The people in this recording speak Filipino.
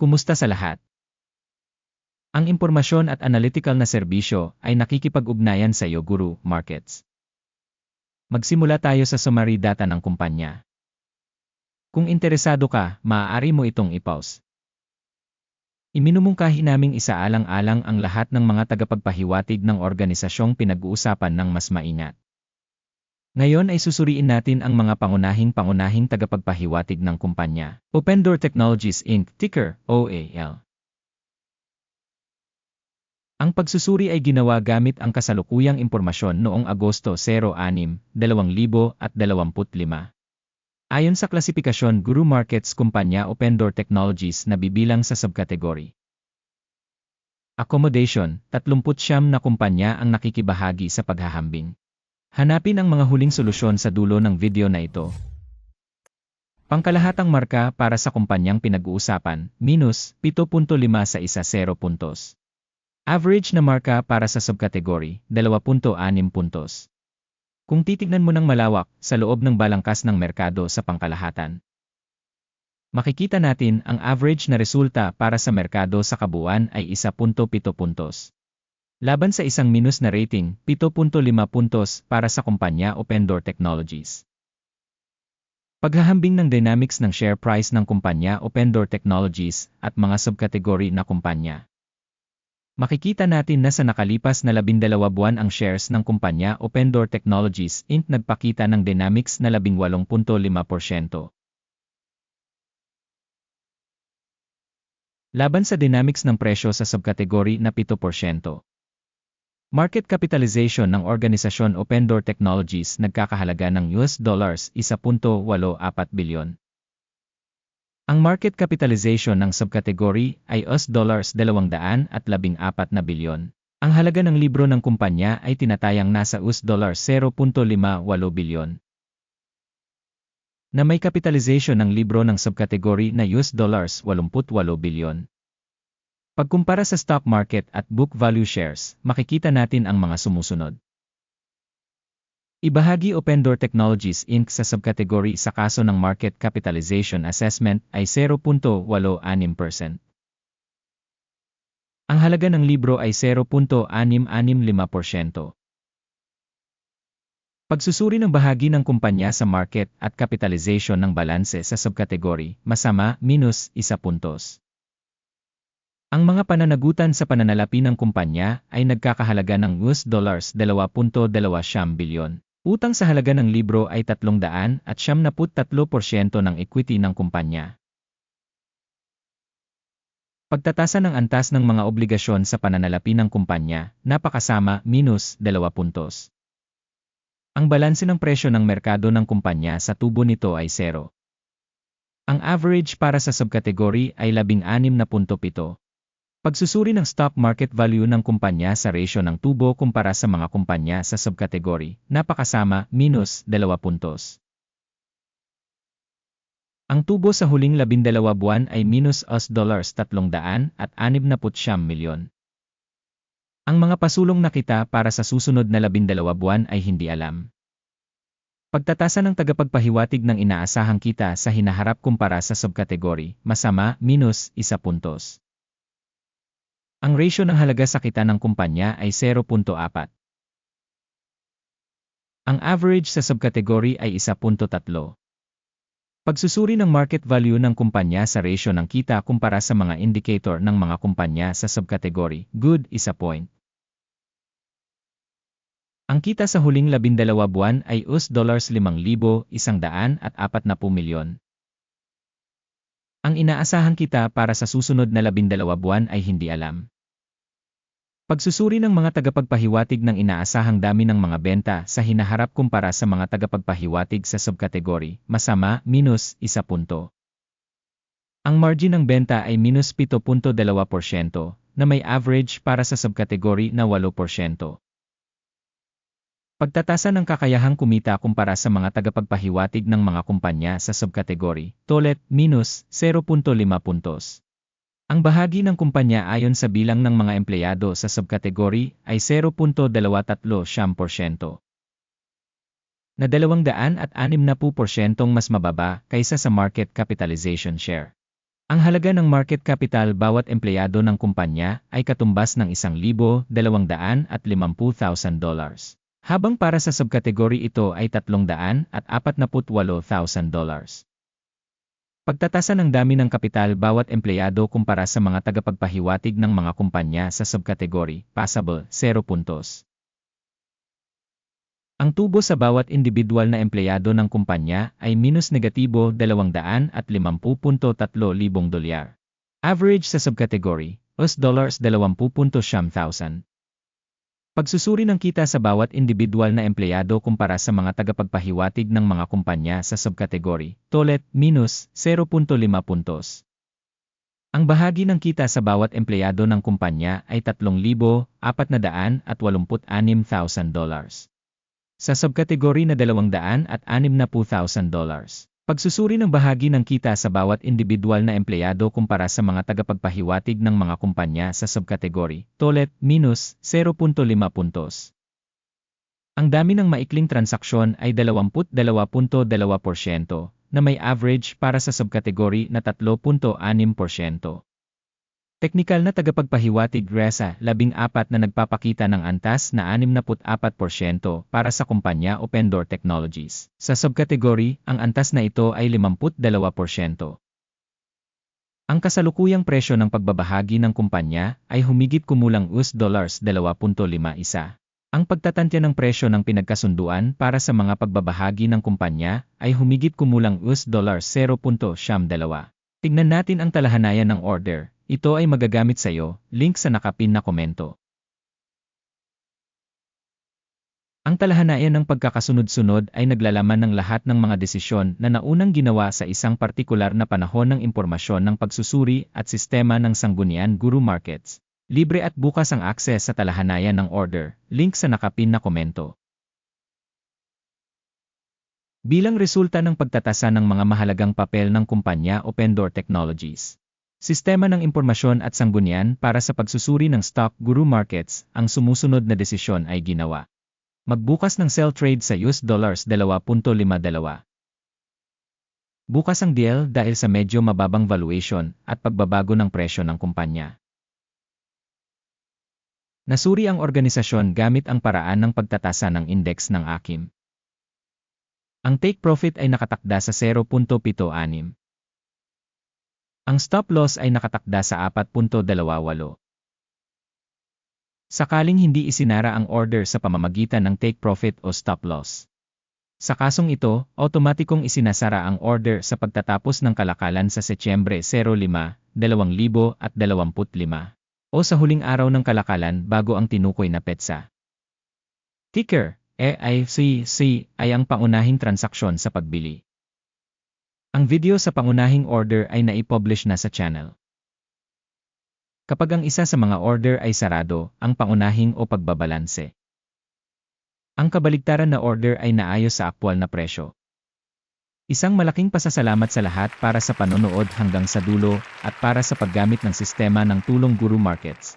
Kumusta sa lahat? Ang impormasyon at analytical na serbisyo ay nakikipag-ugnayan sa iyo Guru Markets. Magsimula tayo sa summary data ng kumpanya. Kung interesado ka, maaari mo itong i-pause. Iminumungkahi naming isaalang-alang ang lahat ng mga tagapagpahiwatig ng organisasyong pinag-uusapan ng mas maingat. Ngayon ay susuriin natin ang mga pangunahing-pangunahing tagapagpahiwatig ng kumpanya. Open Door Technologies Inc. ticker OAL. Ang pagsusuri ay ginawa gamit ang kasalukuyang impormasyon noong Agosto 06, 2025. Ayon sa klasifikasyon Guru Markets Kumpanya Open Door Technologies na bibilang sa subkategory. Accommodation, 39 na kumpanya ang nakikibahagi sa paghahambing. Hanapin ang mga huling solusyon sa dulo ng video na ito. Pangkalahatang marka para sa kumpanyang pinag-uusapan, minus 7.5 sa isa 0 puntos. Average na marka para sa subkategory, 2.6 puntos. Kung titignan mo ng malawak sa loob ng balangkas ng merkado sa pangkalahatan, makikita natin ang average na resulta para sa merkado sa kabuuan ay 1.7 puntos. Laban sa isang minus na rating, 7.5 puntos para sa kumpanya Open Door Technologies. Paghahambing ng dynamics ng share price ng kumpanya Open Door Technologies at mga subkategory na kumpanya. Makikita natin na sa nakalipas na 12 buwan ang shares ng kumpanya Open Door Technologies Inc. nagpakita ng dynamics na 18.5%. Laban sa dynamics ng presyo sa subkategory na 7%. Market capitalization ng organisasyon Open Door Technologies nagkakahalaga ng US dollars 1.84 bilyon. Ang market capitalization ng subkategory ay US dollars 214 na bilyon. Ang halaga ng libro ng kumpanya ay tinatayang nasa US dollars 0.58 bilyon. Na may capitalization ng libro ng subkategory na US dollars 88 bilyon. Pagkumpara sa stock market at book value shares, makikita natin ang mga sumusunod. Ibahagi Open Door Technologies Inc. sa subkategory sa kaso ng market capitalization assessment ay 0.86%. Ang halaga ng libro ay 0.665%. Pagsusuri ng bahagi ng kumpanya sa market at capitalization ng balanse sa subkategory, masama, minus, isa puntos. Ang mga pananagutan sa pananalapi ng kumpanya ay nagkakahalaga ng US dollars 2.2 bilyon. Utang sa halaga ng libro ay 300 at 73% ng equity ng kumpanya. Pagtatasa ng antas ng mga obligasyon sa pananalapi ng kumpanya, napakasama, minus 2 puntos. Ang balanse ng presyo ng merkado ng kumpanya sa tubo nito ay 0. Ang average para sa subkategory ay 16.7. Pagsusuri ng stock market value ng kumpanya sa ratio ng tubo kumpara sa mga kumpanya sa subkategory, napakasama, minus 2 puntos. Ang tubo sa huling 12 buwan ay minus US dollars 300 at 69 milyon. Ang mga pasulong na kita para sa susunod na 12 buwan ay hindi alam. Pagtatasa ng tagapagpahiwatig ng inaasahang kita sa hinaharap kumpara sa subkategory, masama, minus 1 puntos. Ang ratio ng halaga sa kita ng kumpanya ay 0.4. Ang average sa subkategory ay 1.3. Pagsusuri ng market value ng kumpanya sa ratio ng kita kumpara sa mga indicator ng mga kumpanya sa subkategory, good, isa point. Ang kita sa huling 12 buwan ay US dollars 5,140 milyon. Ang inaasahan kita para sa susunod na labindalawa buwan ay hindi alam. Pagsusuri ng mga tagapagpahiwatig ng inaasahang dami ng mga benta sa hinaharap kumpara sa mga tagapagpahiwatig sa subkategory, masama, minus, isa punto. Ang margin ng benta ay minus 7.2% na may average para sa subkategory na 8%. Pagtatasa ng kakayahang kumita kumpara sa mga tagapagpahiwatig ng mga kumpanya sa subkategory, tolet, minus 0.5 puntos. Ang bahagi ng kumpanya ayon sa bilang ng mga empleyado sa subkategory ay 0.237%. Na 200 at 60% mas mababa kaysa sa market capitalization share. Ang halaga ng market capital bawat empleyado ng kumpanya ay katumbas ng 1,250,000 dollars. Habang para sa subkategory ito ay 348,000 dollars. Pagtatasa ng dami ng kapital bawat empleyado kumpara sa mga tagapagpahiwatig ng mga kumpanya sa subkategory, passable, 0 puntos. Ang tubo sa bawat individual na empleyado ng kumpanya ay minus negatibo 250.3 libong dolyar. Average sa subkategory, US dollars 20.7,000. Pagsusuri ng kita sa bawat individual na empleyado kumpara sa mga tagapagpahiwatig ng mga kumpanya sa subkategory, tolet, minus 0.5 puntos. Ang bahagi ng kita sa bawat empleyado ng kumpanya ay 3,486,000 dollars. Sa subkategory na 260,000 dollars. Pagsusuri ng bahagi ng kita sa bawat individual na empleyado kumpara sa mga tagapagpahiwatig ng mga kumpanya sa subkategory, tolet, minus 0.5 puntos. Ang dami ng maikling transaksyon ay 22.2% na may average para sa subkategory na 3.6%. Teknikal na tagapagpahiwatig RESA 14 na nagpapakita ng antas na 64% para sa kumpanya Open Door Technologies. Sa subkategory, ang antas na ito ay 52%. Ang kasalukuyang presyo ng pagbabahagi ng kumpanya ay humigit kumulang US dollars 2.51. Ang pagtatantya ng presyo ng pinagkasunduan para sa mga pagbabahagi ng kumpanya ay humigit kumulang US dollars 0.72. Tignan natin ang talahanayan ng order, ito ay magagamit sa iyo, link sa nakapin na komento. Ang talahanayan ng pagkakasunod-sunod ay naglalaman ng lahat ng mga desisyon na naunang ginawa sa isang partikular na panahon ng impormasyon ng pagsusuri at sistema ng sanggunian Guru Markets. Libre at bukas ang akses sa talahanayan ng order, link sa nakapin na komento. Bilang resulta ng pagtatasa ng mga mahalagang papel ng kumpanya Open Door Technologies. Sistema ng impormasyon at sanggunian para sa pagsusuri ng stock guru markets, ang sumusunod na desisyon ay ginawa. Magbukas ng sell trade sa US dollars 2.52. Bukas ang deal dahil sa medyo mababang valuation at pagbabago ng presyo ng kumpanya. Nasuri ang organisasyon gamit ang paraan ng pagtatasa ng index ng AKIM. Ang take profit ay nakatakda sa 0.76. Ang stop loss ay nakatakda sa 4.28. Sakaling hindi isinara ang order sa pamamagitan ng take profit o stop loss. Sa kasong ito, otomatikong isinasara ang order sa pagtatapos ng kalakalan sa Setyembre 05, 2025 o sa huling araw ng kalakalan bago ang tinukoy na petsa. Ticker, EICC ay ang pangunahing transaksyon sa pagbili. Ang video sa pangunahing order ay naipublish na sa channel. Kapag ang isa sa mga order ay sarado, ang pangunahing o pagbabalanse. Ang kabaligtaran na order ay naayos sa aktwal na presyo. Isang malaking pasasalamat sa lahat para sa panonood hanggang sa dulo at para sa paggamit ng sistema ng tulong Guru Markets.